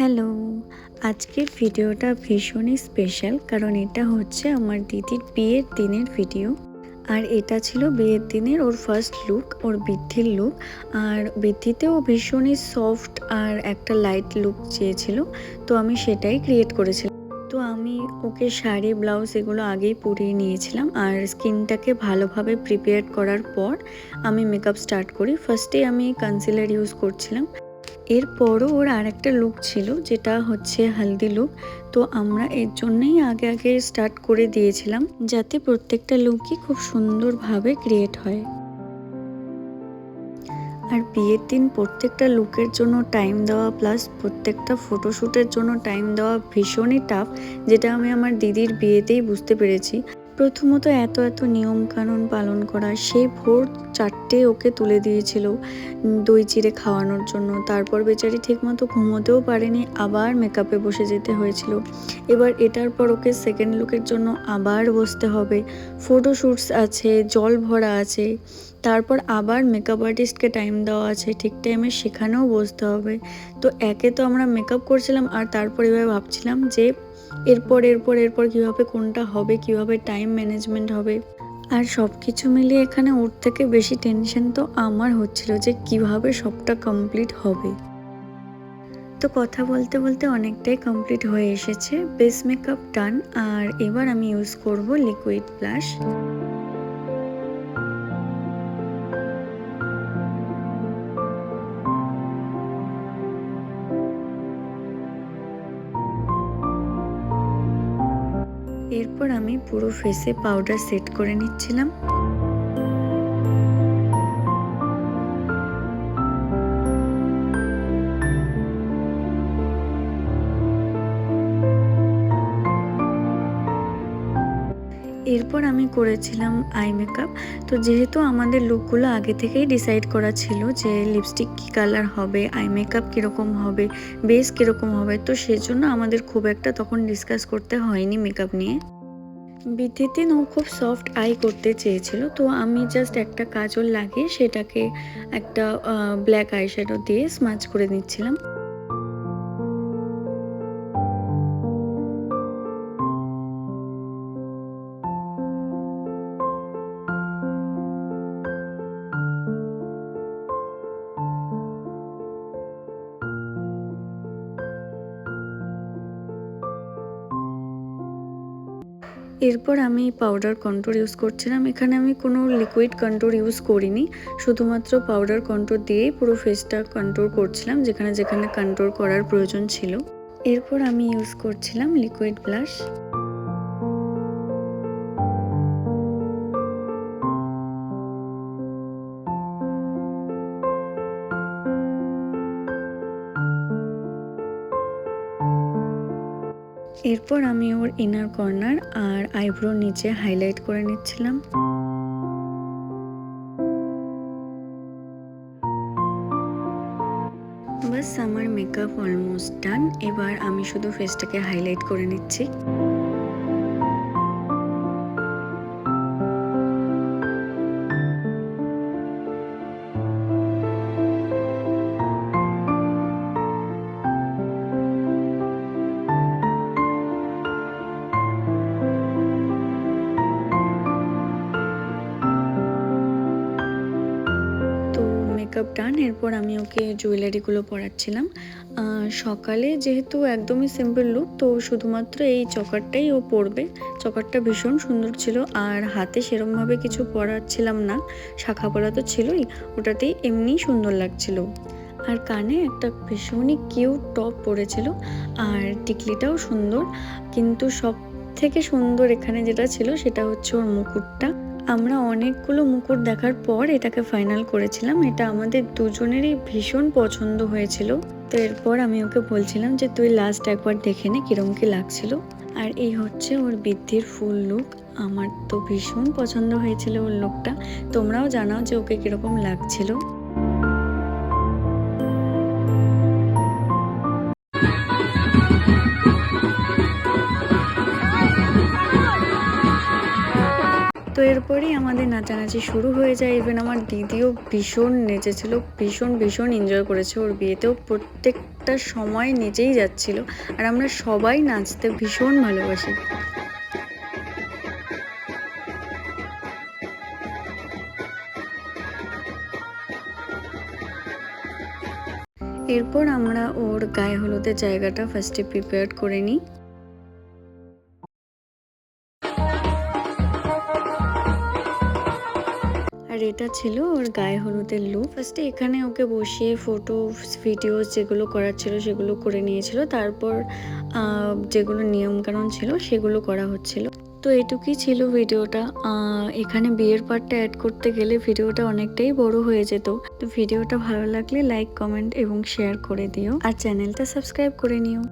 Hello, আজকের ভিডিওটা ভীষণই স্পেশাল কারণ এটা হচ্ছে আমার দিদির বিয়ের দিনের ভিডিও আর এটা ছিল বিয়ের দিনের ওর ফার্স্ট লুক ওর বৃদ্ধির লুক আর বৃদ্ধিতেও ভীষণই সফট আর একটা লাইট লুক চেয়েছিল, তো আমি সেটাই ক্রিয়েট করেছিলাম। তো আমি ওকে শাড়ি ব্লাউজ এগুলো আগেই পরিয়ে নিয়েছিলাম আর স্কিনটাকে ভালোভাবে প্রিপেয়ার করার পর আমি মেকআপ স্টার্ট করি। ফার্স্টে আমি কনসিলার ইউজ করছিলাম এরপরও ওর আর একটা লুক ছিল, যেটা হচ্ছে হালদি লুক তো আমরা এর জন্যই আগে আগে স্টার্ট করে দিয়েছিলাম, যাতে প্রত্যেকটা লুকই খুব সুন্দরভাবে ক্রিয়েট হয়। আর বিয়ের দিন প্রত্যেকটা লুকের জন্য টাইম দেওয়া প্লাস প্রত্যেকটা ফটোশ্যুটের জন্য টাইম দেওয়া ভীষণই টাফ যেটা আমি আমার দিদির বিয়েতেই বুঝতে পেরেছি। প্রথমত এত এত নিয়ম কানুন পালন করা, সেই ভোর চারটে ওকে তুলে দিয়েছিল দই চিড়ে খাওয়ানোর জন্য। তারপর বেচারি ঠিকমতো ঘুমোতেও পারেনি, আবার মেকআপে বসে যেতে হয়েছিল। এবার এটার পর ওকে সেকেন্ড লুকের জন্য আবার বসতে হবে। ফটোশ্যুটস আছে, জল ভরা আছে, তারপর আবার মেকআপ আর্টিস্টকে টাইম দেওয়া আছে। ঠিক টাইমে সেখানেও বসতে হবে। তো একে তো আমরা মেকআপ করছিলাম আর তারপর এভাবে ভাবছিলাম যে এরপর এরপর এরপর কীভাবে কোনটা হবে, কীভাবে টাইম ম্যানেজমেন্ট হবে। আর সব কিছু মিলিয়ে এখানে ওর থেকে বেশি টেনশন তো আমার হচ্ছিল যে কীভাবে সবটা কমপ্লিট হবে। তো কথা বলতে বলতে অনেকটাই কমপ্লিট হয়ে এসেছে বেস মেকআপ ডান আর এবার আমি ইউজ করব লিকুইড ব্লাশ এরপর আমি পুরো ফেসে পাউডার সেট করে নিচ্ছিলাম। এরপর আমি করেছিলাম আই মেকআপ। তো যেহেতু আমাদের লুকগুলো আগে থেকেই ডিসাইড করা ছিল যে লিপস্টিক কী কালার হবে আই মেকআপ কীরকম হবে বেস কীরকম হবে, তো সেজন্য আমাদের খুব একটা তখন ডিসকাস করতে হয়নি মেকআপ নিয়ে। বিদ্যুতিন ও খুব সফট আই করতে চেয়েছিল, তো আমি জাস্ট একটা কাজল লাগিয়ে সেটাকে একটা ব্ল্যাক আইশ্যাডো দিয়ে স্মাচ করে নিচ্ছিলাম। এরপর আমি পাউডার কন্ট্রোল ইউজ করছিলাম। এখানে আমি কোনো লিকুইড কন্ট্রোল ইউজ করিনি। শুধুমাত্র পাউডার কন্ট্রোল দিয়েই পুরো ফেসটা কন্ট্রোল করছিলাম, যেখানে যেখানে কন্ট্রোল করার প্রয়োজন ছিল। এরপর আমি ইউজ করছিলাম লিকুইড ব্লাশ এরপর আমি ওর ইনার কর্নার আর আইব্রো নিচে হাইলাইট করে নিচ্ছিলাম। বাস আমার মেকআপ অলমোস্ট ডান এবার আমি শুধু ফেসটাকে হাইলাইট করে নিচ্ছি। মেকআপ ডান এরপর আমি ওকে জুয়েলারিগুলো পরাচ্ছিলাম। সকালে যেহেতু একদমই সিম্পল লুক তো শুধুমাত্র এই চকারটাই ও পরবে। চকারটা ভীষণ সুন্দর ছিল, আর হাতে সেরমভাবে কিছু পরাচ্ছিলাম না। শাখা পরা তো ছিলই, ওটাতেই এমনিই সুন্দর লাগছিল। আর কানে একটা ভীষণই কিউট টপ পরেছিল, আর টিকলিটাও সুন্দর, কিন্তু সব থেকে সুন্দর এখানে যেটা ছিল, সেটা হচ্ছে ওর মুকুটটা। আমরা অনেকগুলো মুকুট দেখার পর এটাকে ফাইনাল করেছিলাম। এটা আমাদের দুজনেরই ভীষণ পছন্দ হয়েছিল। তো এরপর আমি ওকে বলছিলাম যে, তুই লাস্ট একবার দেখে নে কিরম কি লাগছিল। আর এই হচ্ছে ওর বৃদ্ধির ফুল লুক আমার তো ভীষণ পছন্দ হয়েছিল ওর লুকটা তোমরাও জানাও যে ওকে কীরকম লাগছিল। তো এরপরেই আমাদের নাচানাচি শুরু হয়ে যায়। ইভেন আমার দিদিও ভীষণ নেচেছিল, ভীষণ ভীষণ এনজয় করেছে ওর বিয়েতেও। প্রত্যেকটা সময় নেচেই যাচ্ছিল। আর আমরা সবাই নাচতে ভীষণ ভালোবাসি। এরপর আমরা ওর গায়ে হলুদের জায়গাটা ফার্স্টে প্রিপেয়ার করে নিই। আর এটা ছিল ওর গায়ে হলুদের লুক ফার্স্টে এখানে ওকে বসিয়ে ফটো ভিডিওস যেগুলো করার ছিল সেগুলো করে নিয়েছিল। তারপর যেগুলো নিয়মকানুন ছিল সেগুলো করা হচ্ছিল। তো এটুকুই ছিল ভিডিওটা। এখানে বিয়ের পার্টটা অ্যাড করতে গেলে ভিডিওটা অনেকটাই বড় হয়ে যেত। তো ভিডিওটা ভালো লাগলে লাইক কমেন্ট এবং শেয়ার করে দিও। আর চ্যানেলটা সাবস্ক্রাইব করে নিও।